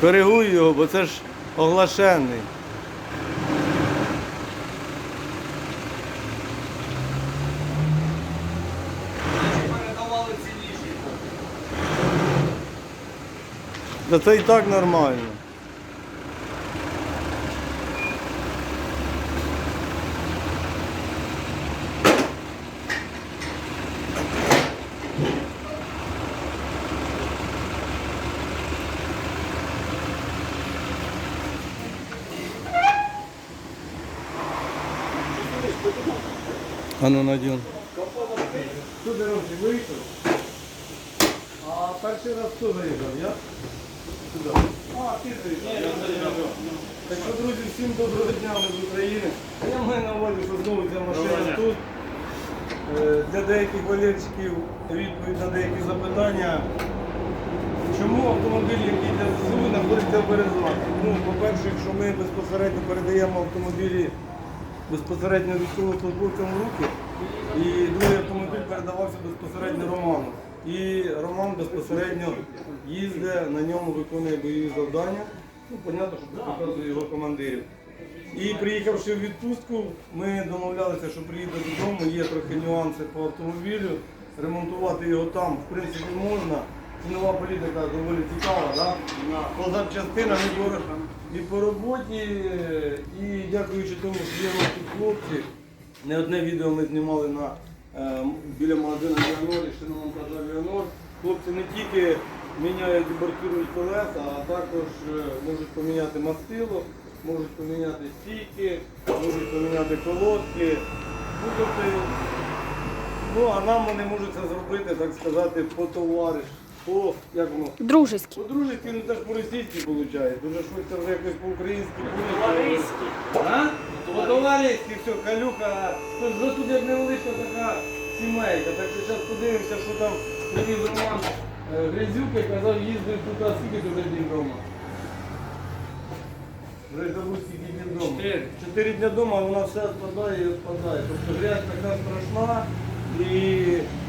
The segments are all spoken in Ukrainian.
Коригуй його, бо це ж оглашений. Та це і так нормально. А ну надін. Хто дорожче вийшов? А перший раз хто заїхав? Я? Сюди. А, ти заїхав. Так що, друзі, всім доброго дня ми з України. Я маю на увазі, що знову ця машина тут. Е, Для деяких валерчиків відповідь на деякі запитання. Чому автомобіль, який для ЗСУ, знаходиться в Березані? Ну, по-перше, якщо ми безпосередньо передаємо автомобілі безпосередньо військовослужбовцям в руки, і другий автомобіль передавався безпосередньо Роману. І Роман безпосередньо їздить, на ньому виконує бойові завдання. Ну, понятно, що показує його командирів. І приїхавши в відпустку, ми домовлялися, що приїде додому, є трохи нюанси по автомобілю, ремонтувати його там, в принципі, можна. Цінова політика доволі цікава, да? по запчастинам і по, роботі. І дякуючи тому, що є хлопці. Не одне відео ми знімали на, е, біля магазину Леонор і шиномонтажа Леонор. Хлопці не тільки міняють і бортують колеса, а також е, можуть поміняти мастило, можуть поміняти стійки, можуть поміняти колодки. Ну, тобто, ну, а нам вони можуть це зробити, так сказати, по товариш, по як воно. Дружеський. По-дружески, ну це ж по-російськи виходить. Дуже швидко вже якось по-українськи буде. А? Все, калюка. Тож вже тут як невеличка така сімейка. Так що зараз подивимося, що там привіз Роман е, Грязюки, казав, їздив тут, а скільки тут вже вдома? Вже забув скільки днів вдома. Чотири. Чотири дні вдома, вона все відпадає і відпадає. Тобто грязь така страшна. І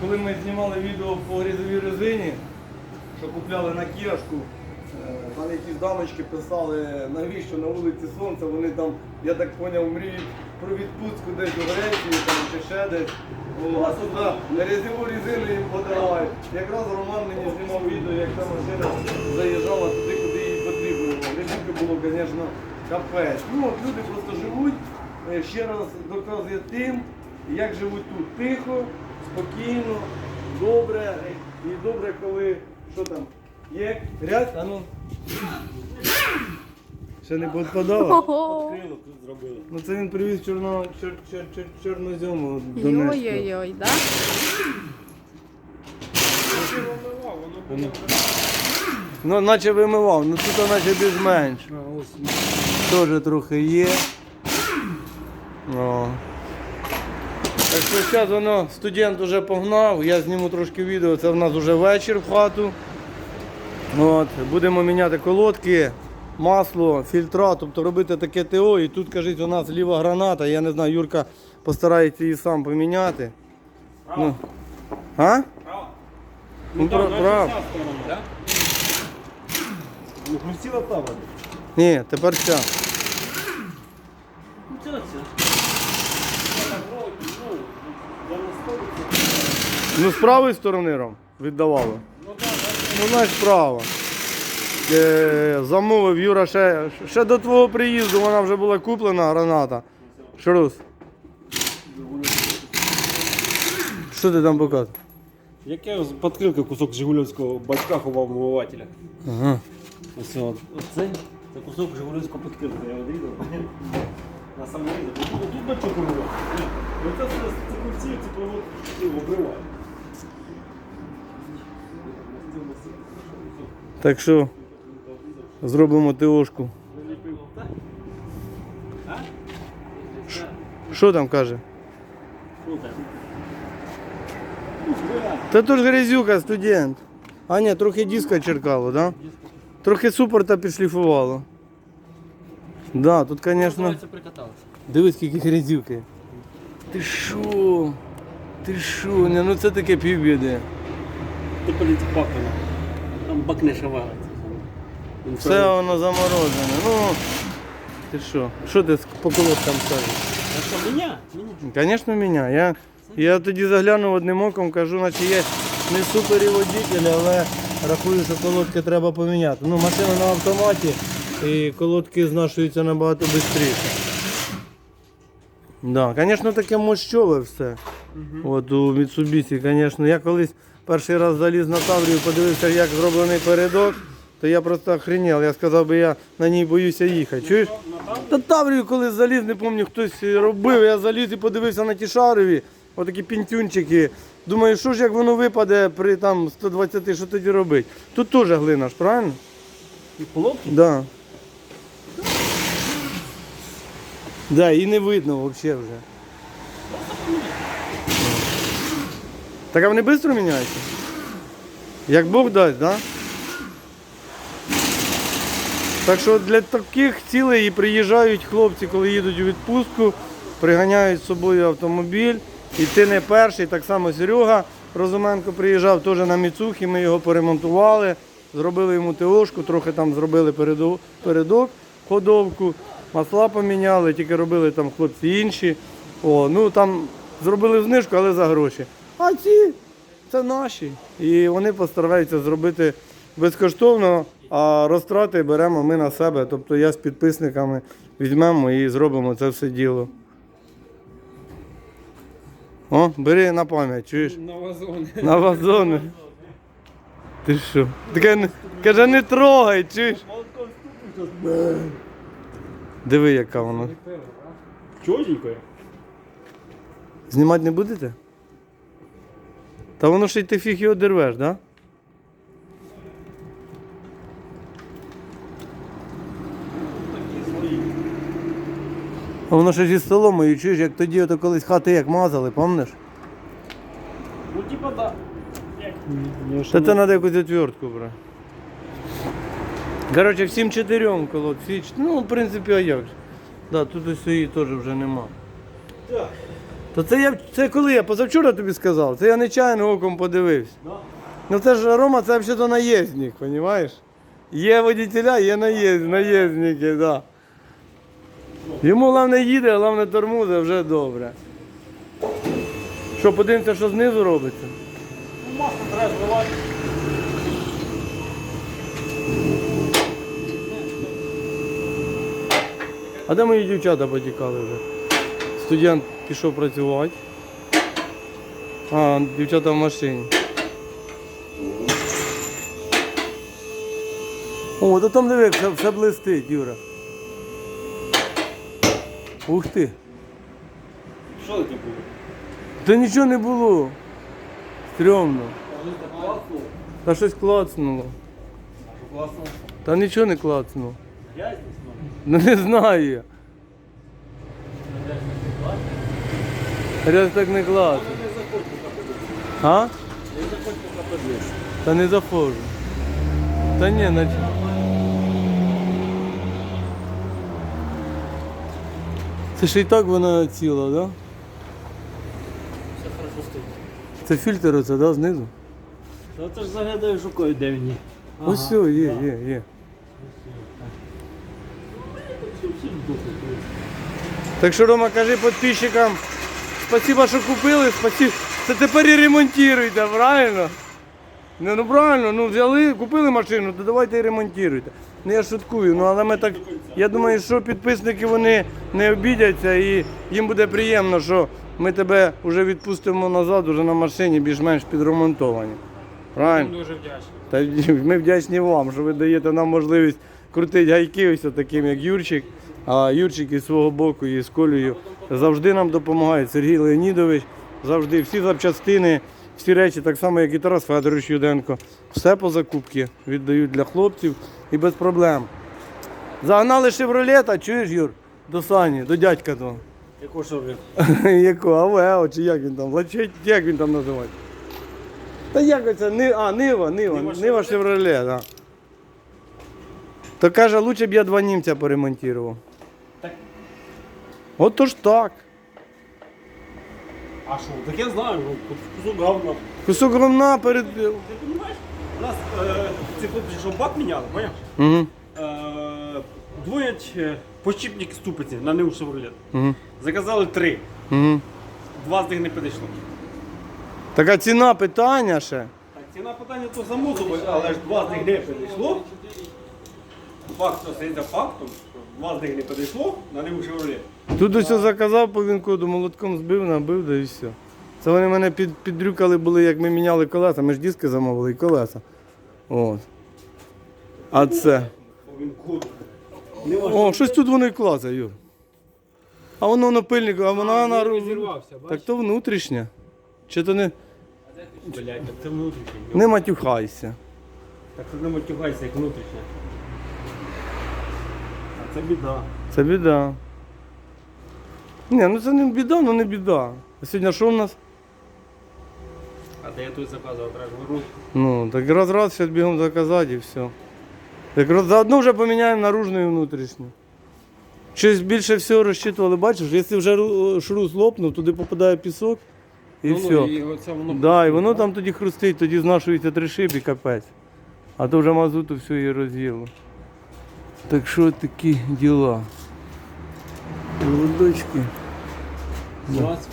коли ми знімали відео по грязовій резині, що купляли на кіашку, там якісь дамочки писали, навіщо на вулиці сонця, вони там, я так зрозумів, мріють про відпустку десь у Греції там, чи ще десь. А туди грязьову резину їм подарували. Якраз Роман мені знімав відео, як та машина заїжджала туди, куди їй потрібно. Грязюки було, звісно, капець. Ну, от люди просто живуть, е, ще раз доказує тим, як живуть тут тихо, спокійно, добре. І добре, коли що там є грязь, а ну. Ще не підпадало? Ого. Крило тут зробили. Ну це він привіз чорно, чор, чор, чор, чорнозьому. Йой-йой-йой, да? Ну, наче вимивав, ну тут наче більш-менш. Теж трохи є. О. Так що зараз воно студент вже погнав, я зніму трошки відео, це в нас вже вечір в хату. От, будемо міняти колодки, масло, фільтра, тобто робити таке ТО. І тут, кажуть, у нас ліва граната, я не знаю, Юрка постарається її сам поміняти. Ну. А? Ну, прав, прав. Ну, хрустіла там. Ні, тепер ця. Ну, це це. Ну, з правої сторони Ром, віддавали. Ну, значить, справа. Е, замовив Юра ще, ще до твого приїзду, вона вже була куплена граната. Шрус. Що ти там показуєш? Як я з кусок Жигульовського бачка ховав вмивателя. Ага. Ось от. Оце це кусок Жигульовського підкрилки. Я відрізав. На сам різав. Тут, бачок вмивав. Оце це, це курці, це провод обриває. Так що зробимо ТОшку. Що там каже? Та то ж грязюка, студент. А ні, трохи диска черкало, да? Трохи супорта підшліфувало. Да, тут, звісно. Дивись, скільки грязюки. Ти що? Ти що? Не, ну це таке півбіди. Ти політи пакана. Там бак не шавається. Все воно заморожене. Ну, ти що? Що ти по колодкам скажеш? А що, мене? Мене. Звісно, мене. Я, я тоді заглянув одним оком, кажу, наче є не супер водитель, але рахую, що колодки треба поміняти. Ну, машина на автоматі і колодки знашуються набагато швидше. Да, звісно, таке мощове все. От у Mitsubishi, звісно. Я колись перший раз заліз на Таврію, подивився, як зроблений передок, то я просто охренів. Я сказав би, я на ній боюся їхати. Чуєш? Та Таврію колись заліз, не пам'ятаю, хтось робив. Я заліз і подивився на ті шарові, отакі пінтюнчики. Думаю, що ж як воно випаде при там 120, що тоді робити? Тут теж глина ж, правильно? І полотки? Да. Да, і не видно взагалі вже. Так а вони швидко міняються? Як Бог дасть, да? Так що для таких цілей і приїжджають хлопці, коли їдуть у відпустку, приганяють з собою автомобіль. І ти не перший, так само Серега Розуменко приїжджав теж на Міцухі, ми його поремонтували, зробили йому ТОшку, трохи там зробили передок, ходовку, масла поміняли, тільки робили там хлопці інші. О, ну там зробили знижку, але за гроші. А ці це наші. І вони постараються зробити безкоштовно, а розтрати беремо ми на себе. Тобто я з підписниками візьмемо і зробимо це все діло. О, бери на пам'ять, чуєш? На вазони. На вазони. Ти що? Таке Каже, не трогай, чуєш? Диви, яка вона. Чотенько. Знімати не будете? Та воно ще й ти фіг його дервеш, да? А воно ще зі соломою, чуєш, як тоді ото колись хати як мазали, пам'ятаєш? Ну, типа, да. Як? Та це треба якусь отвертку брати. Коротше, всім чотирьом коло всі чот- Ну, в принципі, а як же? Да, тут ось її теж вже нема. Так. То це я це коли я позавчора тобі сказав, це я нечайно оком подивився. Ну це ж Рома, це взагалі наїзник, розумієш? Є водителя, є наїзд, наїзники, да. Йому головне їде, головне тормози, вже добре. Що, подивимося, що знизу робиться? Ну, масло треба зливати. А де мої дівчата потікали вже? Студент пішов працювати. А, дівчата в машині. О, то там диви, все, все блистить, Юра. Ух ти. Що таке було? Та нічого не було. Стрьомно. Та щось клацнуло. Та нічого не клацнуло. Грязь десь, Ну не знаю я. Раз так не заходь. А? Не заходь, поки подивишся. Та не заходжу. Та ні, наче. Це ж і так вона ціла, да? Все хорошо стоїть. Це фільтр оце, да, знизу? Та ти ж заглядаєш рукою, де він є. Ось все, є, є, є. Так що, Рома, кажи підписчикам, спасибо, що купили, спасибо. Це тепер і ремонтуйте, правильно? Ну, ну правильно, ну взяли, купили машину, то давайте і ремонтуйте. Ну я шуткую, ну але ми так. Я думаю, що підписники вони не обідяться і їм буде приємно, що ми тебе вже відпустимо назад, уже на машині більш-менш підремонтовані. Правильно? Дуже вдячний. Та ми вдячні вам, що ви даєте нам можливість крутити гайки ось таким, як Юрчик. А Юрчик із свого боку і з Колею завжди нам допомагає. Сергій Леонідович, завжди всі запчастини, всі речі, так само, як і Тарас Федорович Юденко. Все по закупці віддають для хлопців і без проблем. Загнали шевролета, чуєш, Юр, до Сані, до дядька того. Що ви? Якого? Авео, чи як він там? Лачить, як він там називається? Та як оце? Ни... А, Нива, Нива, Нива Шевроле, так. То каже, лучше б я два німця поремонтував. Так. От то ж так. А що? Так я знаю, ну, кусок говна. Кусок говна перед. Ти розумієш? У нас е, ці хлопці що бак міняли, поняв? Угу. Е, Дзвонять е, почіпник ступиці на Неу Шевролет. Угу. Заказали три. Угу. Два з них не підійшло. Така ціна питання ще. Так, ціна питання то собою, але ж два з них не підійшло. Факт остається фактом. що Два з них не підійшло на Неу Шевролет. Тут ось заказав по вінкоду, молотком збив, набив, да і все. Це вони мене під, піддрюкали були, як ми міняли колеса. Ми ж диски замовили і колеса. От. А це. По Вінкоду. О, щось тут вони клацають, Юр. А воно на пильнику, а вона на ру- Розірвався, Так то внутрішнє. Чи то не. Блять, так це внутрішнє. Не матюхайся. Так це не матюгайся, як внутрішнє. Це біда. Це біда. Ні, ну це не біда, ну не біда. А сьогодні що в нас? А де я тут заказував, виручку. Ну, так раз раз зараз бігом заказати і все. Так роз- заодно вже поміняємо наружну і внутрішню. Щось більше всього розчитували, бачиш, якщо вже ру- шрус лопнув, туди попадає пісок і все. Ну, І оце воно Да, і воно там тоді хрустить, тоді знашується три шибі, капець. А то вже мазуту все і роз'їло. Так що такі діла. Лудочки. Двадцять.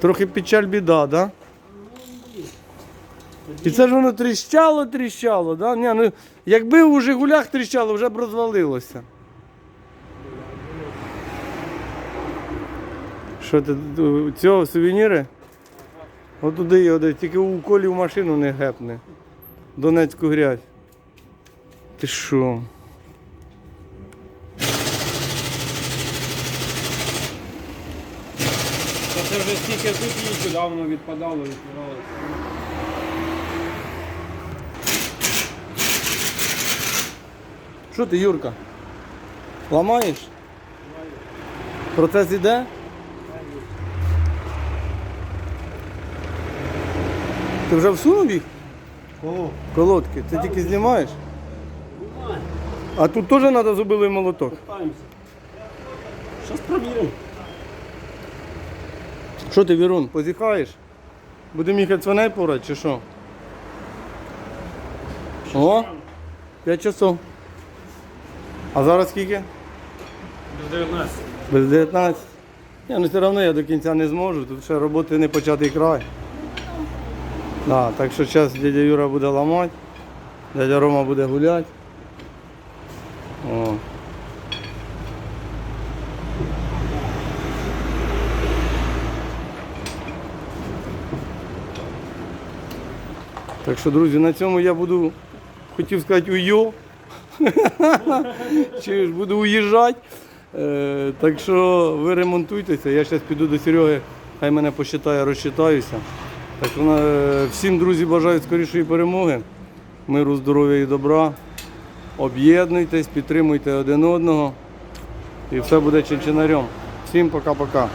Трохи печаль біда, да? І це ж воно тріщало, тріщало, да? Ні, ну, якби у Жигулях тріщало, вже б розвалилося. Що ти цього сувеніри? От туди його, тільки у колі в машину не гепне. Донецьку грязь. Ти що? Та це вже стільки тут їжджу, давно відпадало, відпадало. Що ти, Юрка? Ламаєш? Процес іде? Ти вже всунув їх? Колодки. Ти тільки знімаєш? А тут теж треба зубилий молоток. Питаємося. Щас провіримо. Що ти, Вірун, позіхаєш? Будемо їхати свиней порати чи що? О, 5 часов. А зараз скільки? До 19. Без 19. Ні, ну все одно я до кінця не зможу, тут ще роботи не початий край. Да, так що зараз дядя Юра буде ламати, дядя Рома буде гуляти. Так що, друзі, на цьому я буду, хотів сказати, уйо. Чи ж буду уїжджати. Е, так що ви ремонтуйтеся, я зараз піду до Сереги, хай мене посчитає, розчитаюся. Так е, всім друзі бажаю скорішої перемоги, миру, здоров'я і добра. Об'єднуйтесь, підтримуйте один одного і все буде чинчинарем. Всім пока-пока.